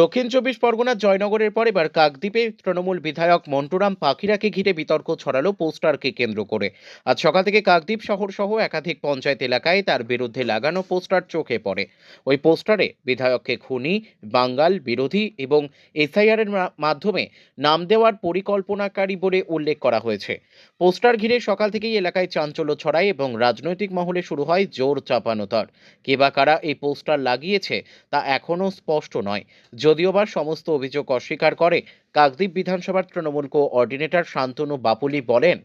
দক্ষিণ চব্বিশ পরগনার জয়নগরের পর এবার কাকদ্বীপে তৃণমূল বিধায়ক মন্টুরাম পাখিরাকে ঘিরে বিতর্ক ছড়ালো পোস্টারকে কেন্দ্র করে। আজ সকাল থেকে কাকদ্বীপ শহর সহ একাধিক পঞ্চায়েত এলাকায় তার বিরুদ্ধে লাগানো পোস্টার চোখে পড়ে। ওই পোস্টারে বিধায়ককে খুনি, বাঙ্গাল, বিরোধী এবং এসআইআর এর মাধ্যমে নাম দেওয়ার পরিকল্পনাকারী বলে উল্লেখ করা হয়েছে। পোস্টার ঘিরে সকাল থেকেই এলাকায় চাঞ্চল্য ছড়ায় এবং রাজনৈতিক মহলে শুরু হয় জোর চাপানোতর। কে বা কারা এই পোস্টার লাগিয়েছে তা এখনও স্পষ্ট নয়। যদিও বা সমস্ত অভিযোগ অস্বীকার করে, কাকদ্বীপ বিধানসভার তৃণমূল কো অর্ডিনেটর শান্তনু বাপুলি বলেন,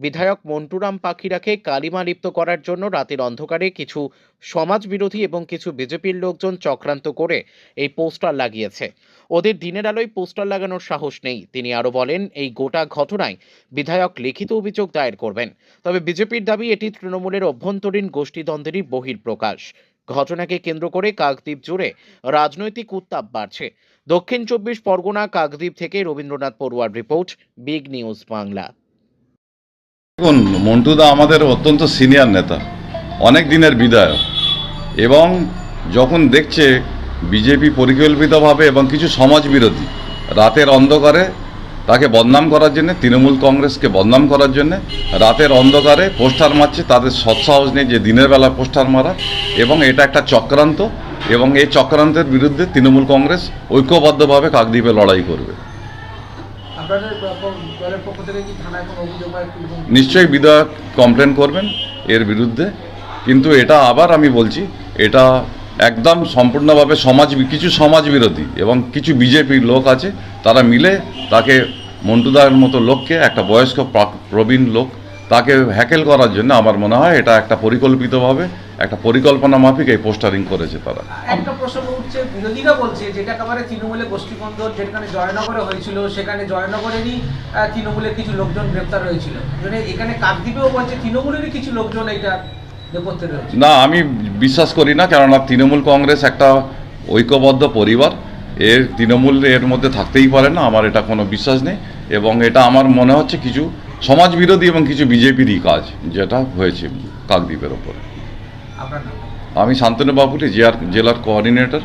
বিধায়ক মন্টুরাম পাখিরাকে কালিমা লিপ্ত করার জন্য রাতের অন্ধকারে কিছু সমাজ বিরোধী এবং কিছু বিজেপির লোকজন চক্রান্ত করে এই পোস্টার লাগিয়েছে। ওদের দিনের আলোয় পোস্টার লাগানোর সাহস নেই। তিনি আরও বলেন, এই গোটা ঘটনায় বিধায়ক লিখিত অভিযোগ দায়ের করবেন। তবে বিজেপির দাবি, এটি তৃণমূলের অভ্যন্তরীণ গোষ্ঠীদ্বন্দ্বেরই বহির্প্রকাশ ঘটনাকে কেন্দ্র করে কাকদ্বীপ জুড়ে রাজনৈতিক উত্তাপ বাড়ছে। দক্ষিণ চব্বিশ পরগনা, কাকদ্বীপ থেকে রবীন্দ্রনাথ পড়ুয়ার রিপোর্ট, বিগ নিউজ বাংলা। দেখুন মন্টুদা আমাদের অত্যন্ত সিনিয়র নেতা, অনেক দিনের বিধায়ক এবং যখন দেখছে বিজেপি পরিকল্পিতভাবে এবং কিছু সমাজ বিরোধী রাতের অন্ধকারে তাকে বদনাম করার জন্য তৃণমূল কংগ্রেসকে বদনাম করার জন্য রাতের অন্ধকারে পোস্টার মারছে তাদের সৎসাহস নেই যে দিনের বেলা পোস্টার মারা এবং এটা একটা চক্রান্ত এবং এই চক্রান্তের বিরুদ্ধে তৃণমূল কংগ্রেস ঐক্যবদ্ধভাবে কাকদ্বীপে লড়াই করবে। নিশ্চয়ই বিধায়ক কমপ্লেন করবেন এর বিরুদ্ধে কিন্তু এটা আবার আমি বলছি এটা একদম সম্পূর্ণভাবে সমাজ কিছু সমাজ বিরোধী এবং কিছু বিজেপির লোক আছে, তারা মিলে তাকে মন্টুদার মতো লোককে, একটা বয়স্ক প্রবীণ লোক, তাকে হ্যাকেল করার জন্য আমার মনে হয় এটা একটা পরিকল্পিতভাবে, একটা পরিকল্পনা মাফিক এই পোস্টারিং করেছে তারা। একটা প্রসঙ্গ উঠছে, বিরোধীরা বলছে যেটা একেবারে তৃণমূলের গোষ্ঠীকন্দল যেখানে জয়নগরে হয়েছিল, সেখানে জয়নগরেরই তৃণমূলের কিছু লোকজন গ্রেপ্তার হয়েছিল। মানে এখানে কাকদ্বীপেও বলছে, তৃণমূলেরই কিছু লোকজন এটা না আমি বিশ্বাস করি না কেননা তৃণমূল কংগ্রেস একটা ঐক্যবদ্ধ পরিবার। এর তৃণমূল এর মধ্যে থাকতেই পারে না আমার এটা কোনো বিশ্বাস নেই। এবং এটা আমার মনে হচ্ছে কিছু সমাজ বিরোধী এবং কিছু বিজেপিরই কাজ যেটা হয়েছে কাকদ্বীপের ওপরে। আমি শান্তনু বাবুটি জেলার জেলার কোঅর্ডিনেটর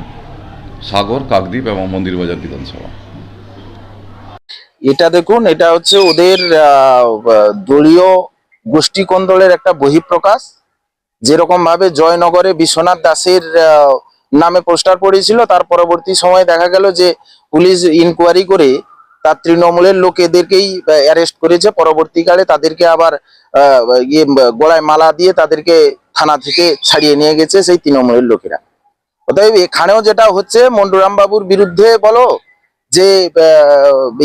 সাগর কাকদ্বীপ এবং মন্দিরবাজার বিধানসভা। এটা দেখুন এটা হচ্ছে ওদের আহ, দলীয় গোষ্ঠী কন্দলের একটা বহিঃপ্রকাশ। যেরকম ভাবে জয়নগরে বিশ্বনাথ দাসের নামে পোস্টার পড়েছিল, তার পরবর্তী সময় দেখা গেল যে পুলিশ ইনকোয়ারি করে তার তৃণমূলের লোক এদেরকেই অ্যারেস্ট করেছে। পরবর্তীকালে তাদেরকে আবার ইয়ে গলায় মালা দিয়ে তাদেরকে থানা থেকে ছাড়িয়ে নিয়ে গেছে সেই তৃণমূলের লোকেরা। অতএব এখানেও যেটা হচ্ছে মন্ডুরাম বাবুর বিরুদ্ধে বলো যে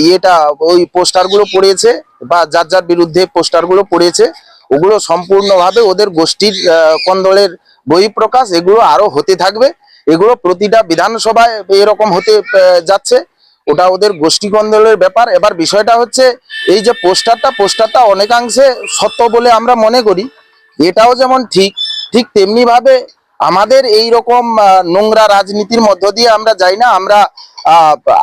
ইয়েটা ওই পোস্টারগুলো পড়েছে বা যার যার বিরুদ্ধে পোস্টারগুলো পড়েছে ওগুলো সম্পূর্ণভাবে ওদের গোষ্ঠীর কন্দলের বহিঃপ্রকাশ, এগুলো আরও হতে থাকবে। এগুলো প্রতিটা বিধানসভায় এরকম হতে যাচ্ছে। ওটা ওদের গোষ্ঠী কন্দলের ব্যাপার। এবার বিষয়টা হচ্ছে, এই যে পোস্টারটা পোস্টারটা অনেকাংশে সত্য বলে আমরা মনে করি। এটাও যেমন ঠিক ঠিক তেমনি ভাবে আমাদের এই রকম নোংরা রাজনীতির মধ্য দিয়ে আমরা যাই না, আমরা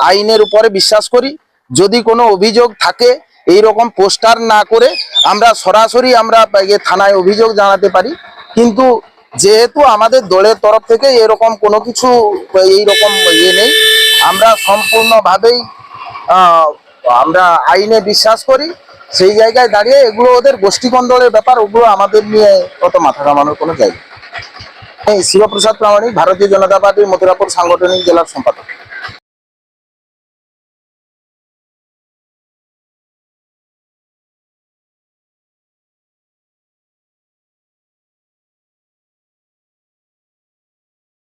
আইনের উপরে বিশ্বাস করি। যদি কোনো অভিযোগ থাকে এই রকম পোস্টার না করে আমরা সরাসরি আমরা থানায় অভিযোগ জানাতে পারি। কিন্তু যেহেতু আমাদের দলের তরফ থেকে এরকম কোনো কিছু এই রকম ইয়ে নেই, আমরা সম্পূর্ণভাবেই আমরা আইনে বিশ্বাস করি। সেই জায়গায় দাঁড়িয়ে এগুলো ওদের গোষ্ঠীকন্দলের ব্যাপার, ওগুলো আমাদের নিয়ে অত মাথা ঘামানোর কোনো জায়গা শিবপ্রসাদ প্রামাণিক, ভারতীয় জনতা পার্টির মথুরাপুর সাংগঠনিক জেলার সম্পাদক।